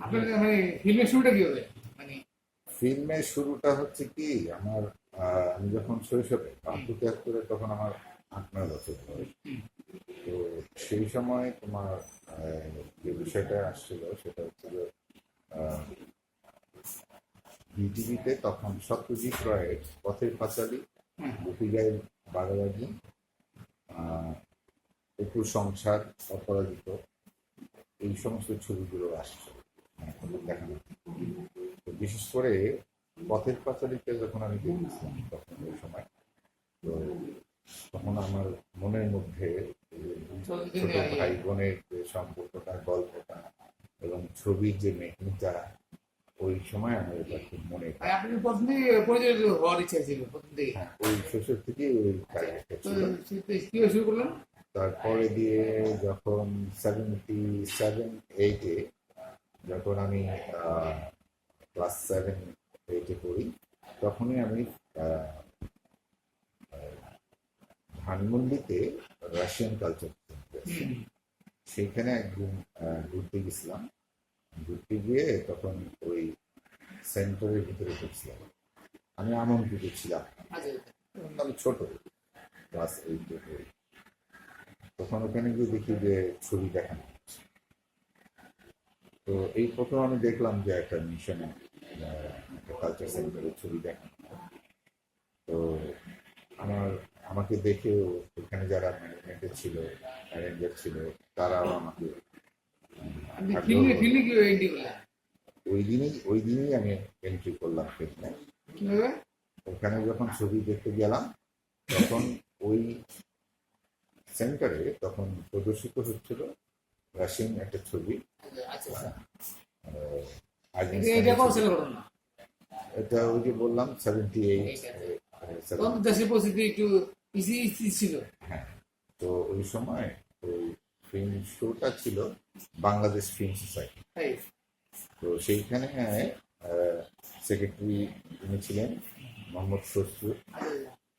আপনার মানে ফিল্মের শুরুটা কি হবে? মানে ফিল্মের শুরুটা হচ্ছে কি আমার আমি যখন শৈশবে বাহাত্তর তিয়াত্তরে তখন আমার আট নয় বছর বয়স। তো সেই সময় তোমার যে বিষয়টা আসছিল সেটা হচ্ছে যে বিটিভিতে তখন সত্যজিৎ রায়ের পথের পাঁচালী বাগাবাগি আহ, অপুর সংসার অপরাজিত। এই সমস্ত ছবিগুলো আসছে। মানে দেখানো বিশেষ করে পথের পাঁচালীতে যখন আমি দেখেছিলাম তখন ওই সময় তো তখন আমার মনের মধ্যে ছোট ভাই বোনের যে সম্পর্কটা গল্পটা এবং ছবির যে মেহনিটা ওই সময় আমার এটা খুব মনে হওয়ার ইচ্ছা ছিল হ্যাঁ, ওই শেষের থেকে ওই কাজটা শুরু করলেন? তারপরে দিয়ে যখন সেভেন্টি সেভেন এইটে যখন আমি ক্লাস সেভেন এইটে পড়ি তখনই আমি ধানমন্ডিতে রাশিয়ান কালচার হুম। সেইখানে একদিন ঘুরতে গেছিলাম। ঘুরতে গিয়ে তখন ওই সেন্টারের ভিতরে ঢুকছিলাম আমি আমন্ত্রিত ছিলাম। আচ্ছা। আমি ছোট ক্লাস এইটে পড়ি। তখন ওখানে গিয়ে দেখি যে ছবি দেখানো তো এই প্রথম আমি দেখলাম যে একটা মিশনে একটা কালচার সেন্টারে ছবি দেখানো তো আমার আমাকে দেখে ওখানে যারা ম্যানেজমেন্টে ছিল অ্যারেঞ্জার ছিল তারাও আমাকে ওই দিনই ওই দিনই আমি এন্ট্রি করলাম ওখানে যখন ছবি দেখতে গেলাম তখন ওই সেন্টারে তখন প্রদর্শিত হচ্ছিল রাশিয়ান একটা ছবি। আচ্ছা আচ্ছা। এটা- ওই যে বললাম সেভেন্টি এইট দেশের পরিস্থিতি একটু ছিল। হ্যাঁ তো ওই সময় ওই ফিল্ম শোটা ছিল বাংলাদেশ ফিল্ম সোসাইটি তো সেইখানে সেক্রেটারি তিনি ছিলেন মোহাম্মদ আচ্ছা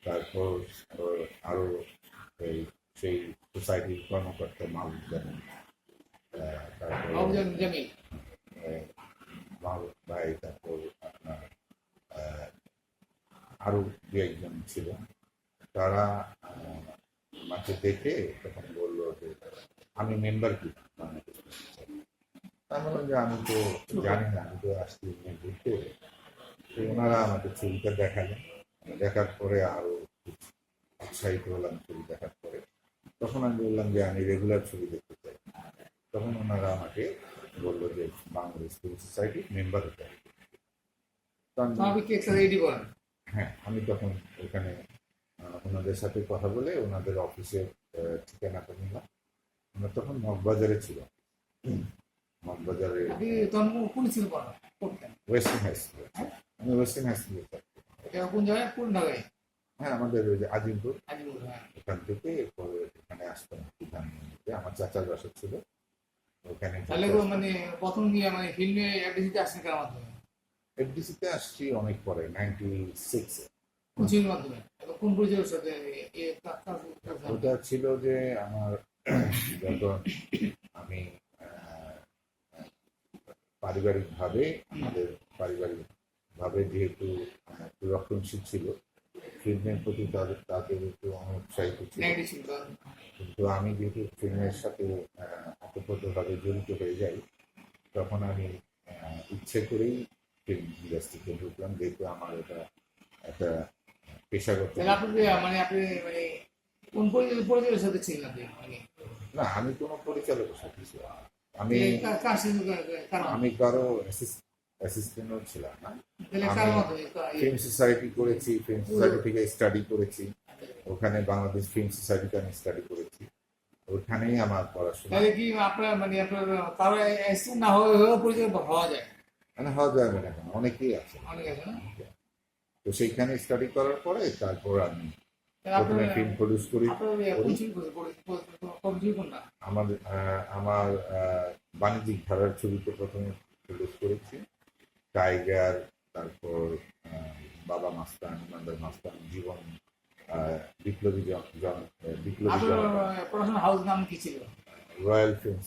তারপর আরও এই সেই সোসাইটির কর্মকর্তা মাহবুব আহ, তারপর মাহবুব ভাই তারপর আপনার আহ, আরও দু একজন ছিল। তারা আমাকে দেখে তখন বলল যে আমি মেম্বার কি? Film আমি বললাম যে আমি তো জানি না আমি তো আসছি ঘুরতে। ওনারা আমাকে ছবিটা দেখালেন। দেখার পরে আরও উৎসাহিত হলাম ছবি দেখার তখন আমি বললাম যে আমি রেগুলার ছবি দেখতে চাই। তখন ওনারা আমাকে বলল যে বাংলাদেশ ফিল্ম সোসাইটি মেম্বার হতে হবে। হ্যাঁ আমি তখন ওখানে ওনাদের সাথে কথা বলে ওনাদের অফিসের ঠিকানাটা নিলাম। আমরা তখন মগবাজারে ছিল মগবাজারে ওয়েস্টার্ন হাই স্কুল আমি ওয়েস্টার্ন হাই স্কুলে থাকতাম। হ্যাঁ আমাদের ওই যে আজিমপুর। হ্যাঁ। ওখান থেকে আসতাম। আমার চাচার বাসা ছিল ওখানে তাহলে তো মানে প্রথম মানে ফিল্মে অ্যাড্রেসিতে আসছেন কার মাধ্যমে? এফডিসিতে আসছি অনেক পরে নাইনটি সিক্সে ছবির মাধ্যমে। কোন পরিচয়ের সাথে ওটা ছিল যে আমার যখন আমি পারিবারিক ভাবে আমাদের পারিবারিক ভাবে যেহেতু রক্ষণশীল ছিল ফিল্মের প্রতি তাদের তাদের একটু অনুৎসাহিত ছিল। কিন্তু আমি যেহেতু ফিল্মের সাথে ভাবে জড়িত হয়ে যাই তখন আমি ইচ্ছে করেই ফিল্ম ইন্ডাস্ট্রিতে ঢুকলাম যেহেতু আমার এটা একটা পেশাগত মানে আপনি মানে কোন সাথে ছিলেন আপনি মানে না আমি কোনো পরিচালকের সাথে ছিলাম আমি মাধ্যমে? আমি কারও অ্যাসিস্ট্যান্টও ছিলাম না ফিল্ম সোসাইটি করেছি ফিল্ম সোসাইটি থেকে স্টাডি করেছি। ওখানে বাংলাদেশ ফিল্ম সোসাইটিতে আমি স্টাডি করেছি। ওখানেই আমার পড়াশোনা। তাহলে কি আপনার মানে আপনার কারও অ্যাসিস্ট্যান্ট না হয়ে হয়েও পরিচয় হওয়া যায়? মানে হওয়া যাবে না অনেকেই আছে। অনেক আছে না? তো সেইখানে স্টাডি করার পরে তারপর আমি প্রথমে ফিল্ম প্রডিউস করি আপনার ইয়ে আমার আমার বাণিজ্যিক ধারার ছবিতে প্রথমে প্রডিউস করেছি। টাইগার তারপর বাবা মাস্তান ইমানদার মাস্তান জীবন বিপ্লবী জন বিপ্লবী পড়াশোনা হাউস নাম কি ছিল? রয়্যাল ফিল্ম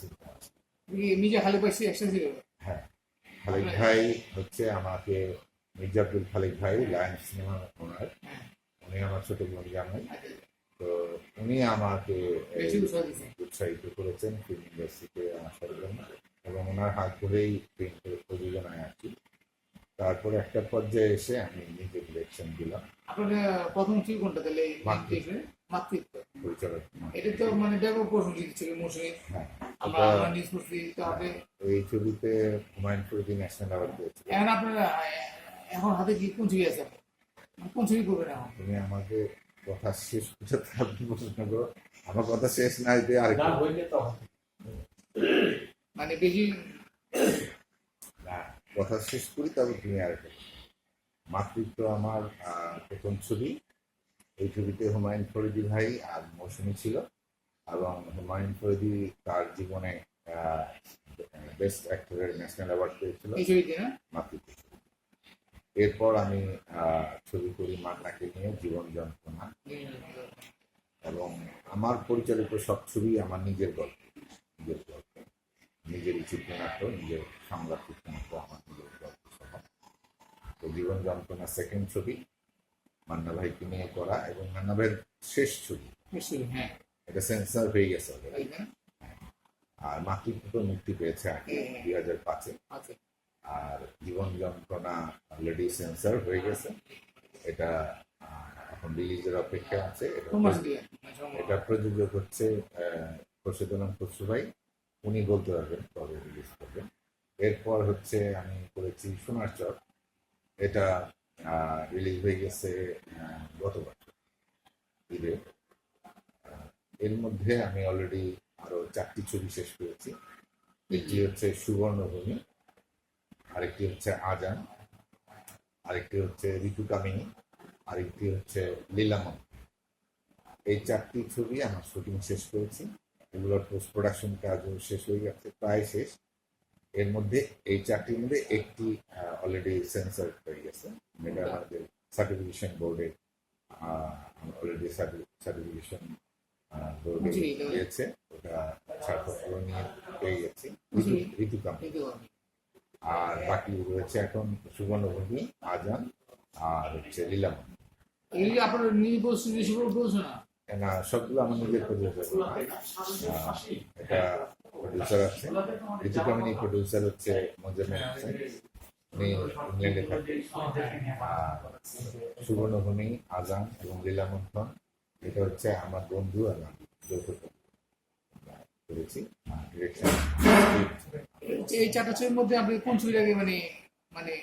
নিজে খালি পাইছি একসাথে ছিল? হ্যাঁ। খালেক ভাই হচ্ছে আমাকে মির্জা আব্দুল খালেক ভাই লায়ন সিনেমা ওনার। হ্যাঁ। উনি আমার ছোট বোন জামাই তো উনি আমাকে উৎসাহিত করেছেন ফিল্ম ইন্ডাস্ট্রিতে আসার জন্য। এবং ওনার হাত ধরেই ফিল্ম প্রযোজনায় আসি তারপরে একটা পর্যায়ে এসে আমি নিজে ইলেকশন দিলাম। আপনার প্রথম কোনটা তাহলে? মাতৃত্ব। পরিচালক এটা তো মানে ব্যাপক প্রশংসিত ছিল মৌসুমী। হ্যাঁ। আমরা এটা- আমরা নিজ করছি তো এই ছবিতে হুমায়ুন ফরিদি ন্যাশনাল অ্যাওয়ার্ড পেয়েছে। এখন আপনার এখন হাতে কি কোন ছবি আছে? মানে কোন ছবি করবেন এখন? তুমি আমাকে কথা শেষ করতে আপনি প্রশ্ন করো। আমার কথা শেষ না হইতে মানে বেশি না, কথা শেষ করি তবে তুমি আরেক মাতৃত্ব আমার প্রথম ছবি। এই ছবিতে হুমায়ুন ফরিদি ভাই আর মৌসুমী ছিল এবং হুমায়ুন ফরিদি তার জীবনে বেস্ট অ্যাক্টরের ন্যাশনাল অ্যাওয়ার্ড পেয়েছিল। মাতৃত্ব ছবি। এরপর আমি আহ, ছবি করি মান্নাকে নিয়ে জীবন যন্ত্রণা। এবং আমার পরিচালিত সব ছবি আমার নিজের গল্প নিজের গল্প। নিজেরই চিত্রনাট্য নিজের সংলাপ চিত্রনাট্য আমার নিজের গল্প সহ তো জীবন যন্ত্রণা সেকেন্ড ছবি মান্না ভাইকে নিয়ে করা এবং মান্না ভাইয়ের শেষ ছবি। হ্যাঁ। এটা সেন্সার হয়ে গেছে already। আর মাতৃত্ব মুক্তি পেয়েছে আগে দুই হাজার পাঁচে। আচ্ছা। আর জীবন যন্ত্রণা অলরেডি সেন্সার হয়ে গেছে। এটা এখন রিলিজের অপেক্ষা আছে। এটা প্রযোজক হচ্ছে খোরশেদ আলম খসরু ভাই। উনি বলতে পারবেন কবে রিলিজ করবেন। এরপর হচ্ছে আমি করেছি সোনার চক এটা রিলিজ হয়ে গেছে আহ, গত বছর ঈদে এর মধ্যে আমি অলরেডি আরও চারটি ছবি শেষ করেছি। একটি হচ্ছে সুবর্ণভূমি আরেকটি হচ্ছে আজান আরেকটি হচ্ছে ঋতু কামিনী আরেকটি হচ্ছে লীলামন এই চারটি ছবি আমার শুটিং শেষ করেছি। এগুলোর পোস্ট প্রোডাকশন কাজও শেষ হয়ে গেছে প্রায় শেষ। এর মধ্যে এই চারটির মধ্যে একটি অলরেডি সেন্সার হয়ে গেছে যেটা আমাদের সার্টিফিকেশন বোর্ডে অলরেডি সার্টিফিকেশন বোর্ডে দিয়েছে। ওটা ছাড়পত্র নিয়ে পেয়ে গেছি জি। ঋতু কামিনী এই তো আমি। আর বাকি রয়েছে এখন সুবর্ণভূমি আজান আর হচ্ছে লীলামন এই আপনার বলছো না? না সবগুলো আমার নিজের প্রডিউসার এটা প্রডিউসার আছে। ঋতু কামিনী প্রডিউসার হচ্ছে হোসেন উনি ইংল্যান্ডে থাকে আর সুবর্ণভূমি আজান এবং লীলামন্থন এটা হচ্ছে আমার বন্ধু আর আমি যৌথ করেছি এই চারটা ছবির মধ্যে আপনি কোন ছবিটাকে মানে মানে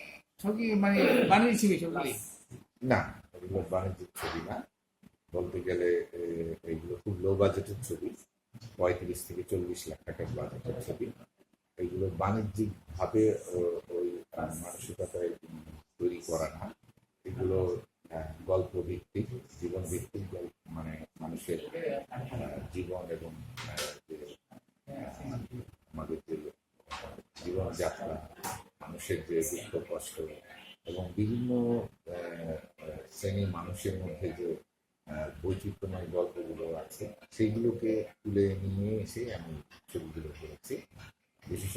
ছবি মানে বানিয়েছি ছবিগুলি না এগুলো বাণিজ্যিক ছবি না। বলতে গেলে এইগুলো খুব লো বাজেটের ছবি। পঁয়ত্রিশ থেকে চল্লিশ লাখ টাকার বাজেটের ছবি। এইগুলো বাণিজ্যিক ভাবে ওই আহ, মানসিকতায় তৈরি করা না। এগুলো গল্প ভিত্তিক জীবন ভিত্তিক মানে মানুষের জীবন এবং আমাদের যে জীবনযাত্রা মানুষের যে দুঃখ কষ্ট এবং বিভিন্ন শ্রেণির মানুষের মধ্যে যে বৈচিত্র্যময় গল্পগুলো আছে সেইগুলোকে তুলে নিয়ে এসে আমি করেছি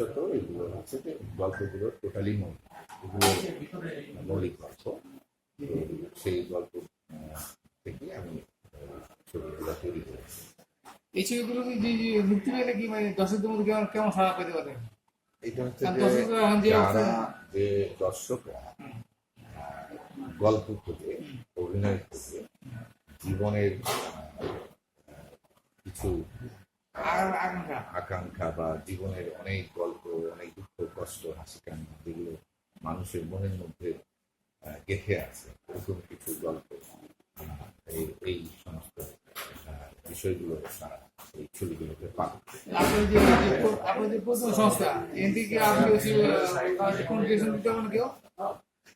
বিশেষত এগুলো যে গল্পগুলো টোটালি মৌলিক এগুলো মৌলিক গল্প। সেই গল্প থেকে আমি ছবিগুলো তৈরি করেছি। এই ছবিগুলো কি মুক্তি পেলে কি মানে দর্শকদের মধ্যে কেমন কেমন সাড়া পেতে পারে? এটা হচ্ছে যে যারা যে দর্শকরা গল্প খুঁজে অভিনয় খুঁজে জীবনের কিছু আর আকাঙ্ক্ষা আকাঙ্ক্ষা বা জীবনের অনেক গল্প অনেক দুঃখ কষ্ট হাসি কান্না যেগুলো মানুষের মনের মধ্যে গেঁথে আছে এরকম কিছু গল্প। এই এই সমস্ত বিষয়গুলো এই ছবিগুলোতে কেউ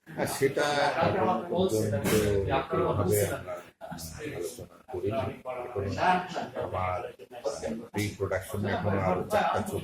হ্যাঁ, সেটা আলোচনা আমার প্রি প্রোডাকশনে এখনও আরও চারটা ছবি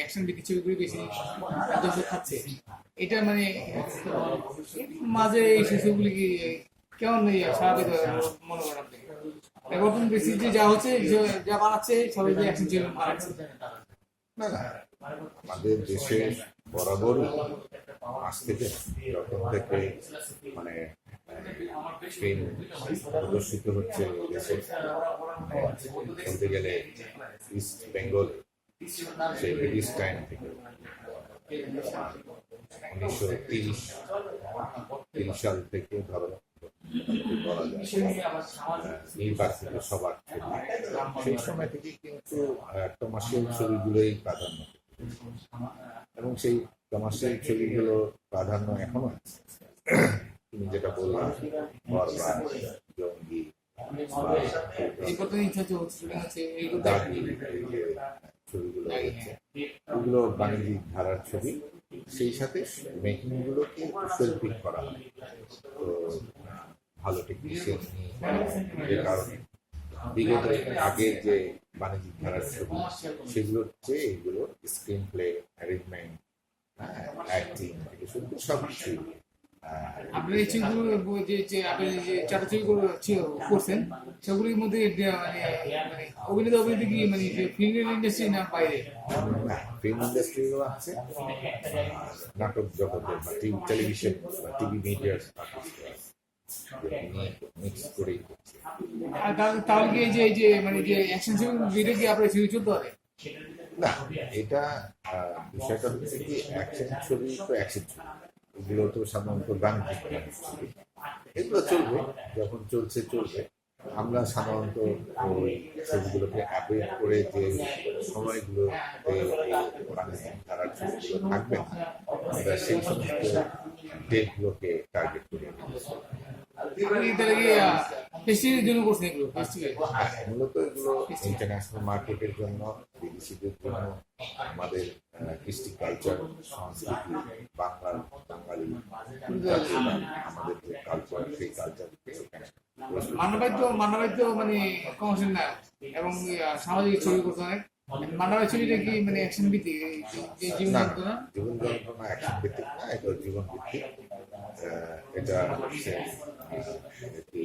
অ্যাকশন ভিত্তিক ছবিগুলি বেশি দর্শক খাচ্ছে। এটা মানে মাঝে এই ছবিগুলি কি কেমন নেই স্বাভাবিক মনে করেন আপনি এখন বেশি যে যা হচ্ছে যে- যা বানাচ্ছে সবাই যে অ্যাকশন ছবি বানাচ্ছে না। না আমাদের দেশে বরাবরই আজ থেকে যখন থেকে মানে ফিল্ম প্রদর্শিত হচ্ছে দেশে বলতে গেলে ইস্ট বেঙ্গল সেই টাইম থেকে উনিশশো তিরিশ তিরিশ সাল থেকে ধরো বলা যায় আহ, নির্বাচিত সবার ছবি। সেই সময় থেকে কিন্তু কমার্শিয়াল ছবিগুলোই প্রাধান্য এবং সেই কমার্শিয়াল ছবিগুলো প্রাধান্য এখনও আছে তুমি যেটা বললাম জঙ্গি হচ্ছে হচ্ছে ছবিগুলো রয়েছে ওগুলো বাণিজ্যিক ধারার ছবি। সেই সাথে মেকিং গুলোকে শৈল্পিক করা হয়। তো ভালো টেকনিশিয়ান যে কারণে। বিগত আগের যে বাণিজ্যিক ধারার ছবি সেগুলোর চেয়ে এগুলো স্ক্রিন প্লে অ্যারেঞ্জমেন্ট অ্যাক্টিং থেকে শুরু করে সব কিছুই আপনি যে যে আপনি যে চারটা করছেন সেগুলির মধ্যে মানে মানে অভিনেতা অভিনেত্রী কি মানে যে ফিল্ম ইন্ডাস্ট্রি না বাইরে? ফিল্ম ইন্ডাস্ট্রিও আছে। নাটক জগতের বা টিভি টেলিভিশন বা টিভি মিডিয়ার তাহলে কি যে এই যে মানে যে অ্যাকশন ছবি ভিডিও কি আপনার চলতে পারে না এটা বিষয়টা হচ্ছে কি অ্যাকশন ছবি তো অ্যাকশন ছবি। এগুলো তো সাধারণত ছবি এগুলো চলবে যখন চলছে চলবে। আমরা সাধারণত ছবিগুলোকে অ্যাপয়েড করে যে সময়গুলো ধারার ছবিগুলো থাকবে না আমরা সেই সমস্ত ডেটগুলোকে টার্গেট করে ফেস্টিভ্যাল মূলত এগুলো ইন্টারন্যাশনাল মার্কেটের জন্য বিদেশিদের জন্য আমাদের কৃষ্টি কালচার সংস্কৃতি বাংলার বাঙালি আমাদের যে কালচার সেই কালচারকে মানবাদ্য মানবাদ্য মানে কমার্শিয়াল না এবং সামাজিক ছবি করতে অনেক মানবাদ্য ছবিটা কি মানে অ্যাকশন ভিত্তিক জীবন না যন্ত্রণা জীবন যন্ত্রণা অ্যাকশন ভিত্তিক না এটা জীবন ভিত্তিক এটা একটি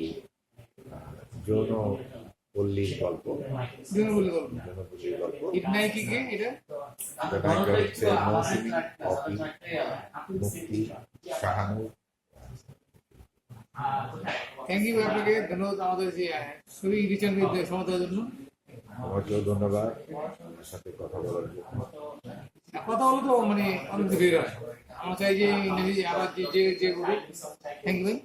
যৌন পল্লীর গল্প। যৌন পল্লীর গল্প। কি এটা? এটা হচ্ছে মৌসুমী অপি মুক্তি শাহানুর থ্যাংক ইউ আপনাকে ধন্যবাদ আমাদের যে ছবি রিটার্ন সময় জন্য। আমাকেও ধন্যবাদ। আমার সাথে কথা বলার জন্য। কথা বলে তো মানে অনেক বের হয়। আমরা চাই যে আবার যে যে থ্যাংক ইউ